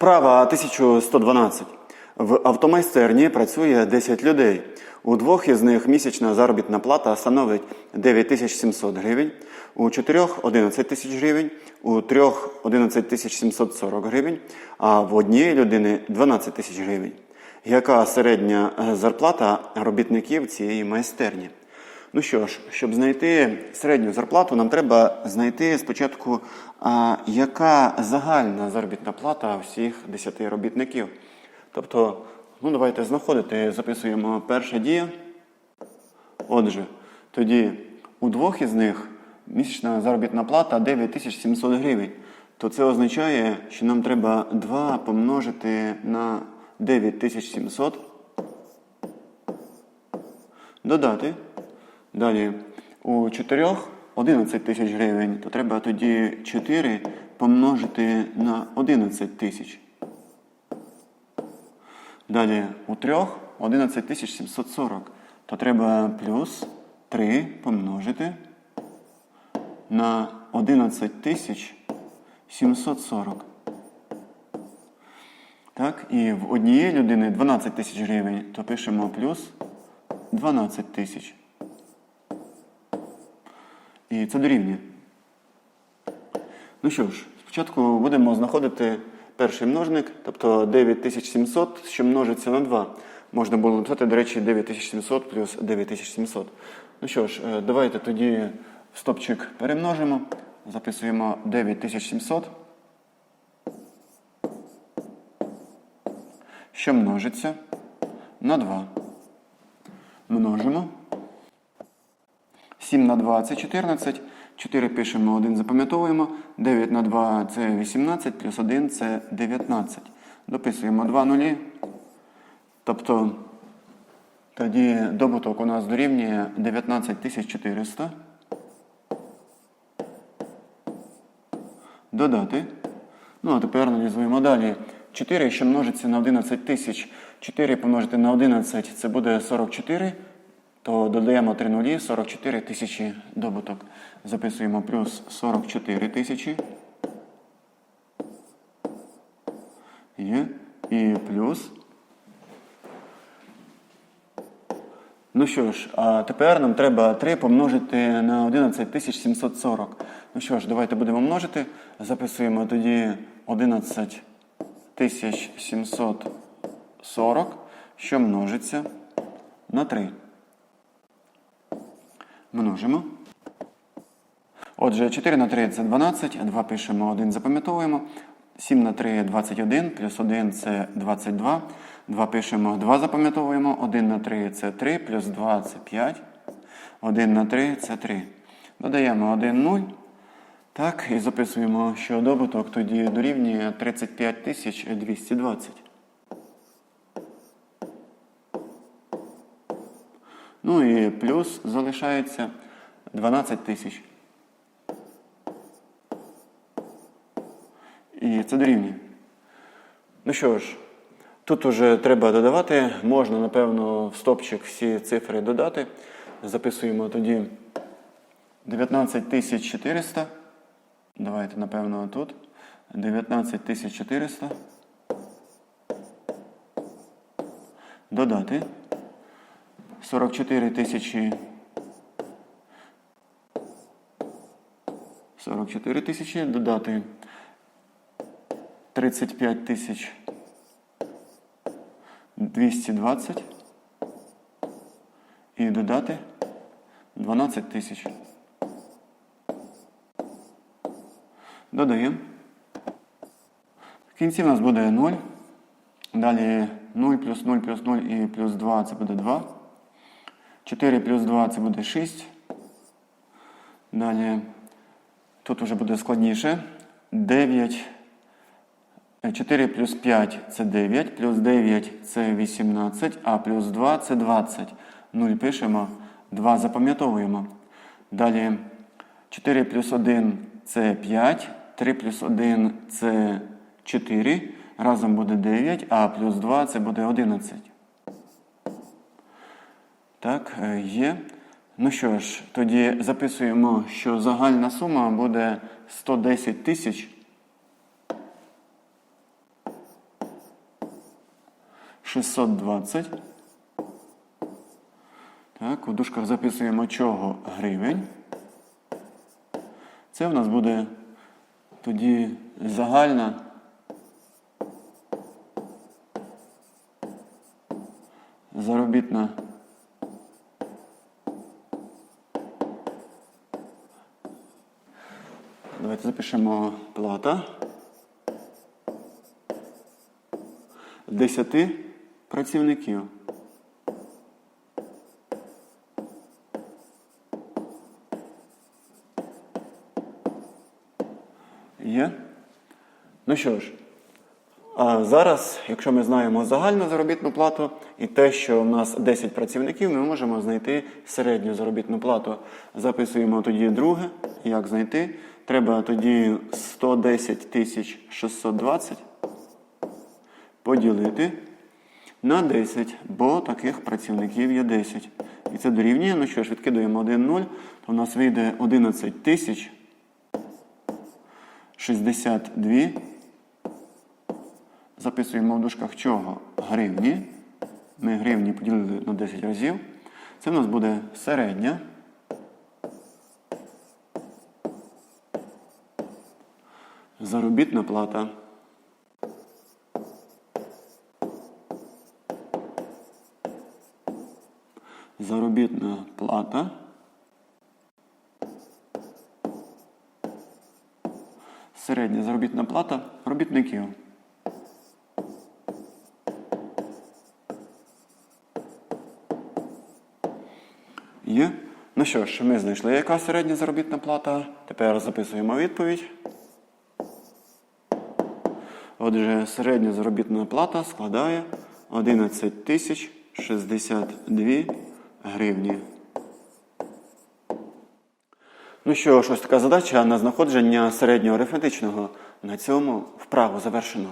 Вправа 1112. В автомайстерні працює 10 людей. У двох із них місячна заробітна плата становить 9700 гривень, у чотирьох 11 тисяч гривень, у трьох 11 тисяч 740 гривень, а в однієї людини 12 тисяч гривень. Яка середня е, зарплата робітників цієї майстерні? Ну що ж, щоб знайти середню зарплату, нам треба знайти спочатку, а, яка загальна заробітна плата всіх 10 робітників. Тобто, ну давайте знаходити, записуємо перша дія. Отже, тоді у двох із них місячна заробітна плата 9700 гривень. То це означає, що нам треба 2 помножити на 9700 додати. Далі у 4 11 тисяч гривень, то треба тоді 4 помножити на 11 тисяч. Далі у 3 11 тисяч 740, то треба плюс 3 помножити на 11 тисяч 740. Так, і в однієї людини 12 тисяч гривень, то пишемо плюс 12 тисяч. І це дорівнює. Ну що ж, спочатку будемо знаходити перший множник, тобто 9700, що множиться на 2. Можна було написати, до речі, 9700 плюс 9700. Ну що ж, е, давайте тоді в стопчик перемножимо. Записуємо 9700. Що множиться на 2. Множимо. 7 на 2 це 14. 4 пишемо, 1 запам'ятовуємо. 9 на 2 це 18, плюс 1 це 19. Дописуємо 2 нулі. Тобто тоді добуток у нас дорівнює 19 400. Додати. Ну, а тепер аналізуємо далі. 4, що множиться на 11 тисяч. 4 помножити на 11 це буде 44. То додаємо 3 нулі, 44 тисячі добуток. Записуємо плюс 44 тисячі. Є. І плюс. Ну що ж, а тепер нам треба 3 помножити на 11 740. Ну що ж, давайте будемо множити. Записуємо тоді 11 740, що множиться на 3. Множимо. Отже, 4 на 3 це 12, 2 пишемо, 1 запам'ятовуємо. 7 на 3 21, плюс 1 це 22. 2 пишемо, 2 запам'ятовуємо. 1 на 3 це 3, плюс 2 це 5. 1 на 3 це 3. Додаємо 1 0. Так, і записуємо, що добуток тоді дорівнює 35 220. Ну і плюс залишається 12 тисяч. І це дорівнює. Ну що ж, тут уже треба додавати. Можна, напевно, в стопчик всі цифри додати. Записуємо тоді 19 400. Давайте, напевно, тут. 19 400. Додати. 44 тисячі. 44 тисячі додати 35 тисяч 220 і додати 12 тисяч. Додаємо. В кінці в нас буде 0. Далі 0 плюс 0 плюс 0 і плюс 2 це буде 2. 4 плюс 2 це буде 6. Далі тут вже буде складніше. 9. 4 плюс 5 це 9, плюс 9 це 18, а плюс 2 це 20. 0 пишемо, 2 запам'ятовуємо. Далі 4 плюс 1 це 5, 3 плюс 1 це 4. Разом буде 9, а плюс 2 це буде 11. Так, е, є. Ну що ж, тоді записуємо, що загальна сума буде 110 тисяч 620. Так, у дужках записуємо чого гривень. Це в нас буде тоді загальна. Заробітна Давайте запишемо плата. 10 працівників. Є? Ну що ж, а зараз, якщо ми знаємо загальну заробітну плату і те, що у нас 10 працівників, ми можемо знайти середню заробітну плату. Записуємо тоді друге. Як знайти? Треба тоді 110 620 поділити на 10, бо таких працівників є 10. І це дорівнює. Ну що ж, відкидаємо 1 0, то у нас вийде 11 тисяч 62. Записуємо в дужках чого? Гривні. Ми гривні поділили на 10 разів. Це в нас буде середня. Заробітна плата. Заробітна плата. Середня заробітна плата робітників. Є. Ну що ж, ми знайшли, яка середня заробітна плата. Тепер записуємо відповідь. Отже, середня заробітна плата складає 11 тисяч 62 гривні. Ну що ж, ось така задача на знаходження середнього арифметичного. На цьому вправу завершено.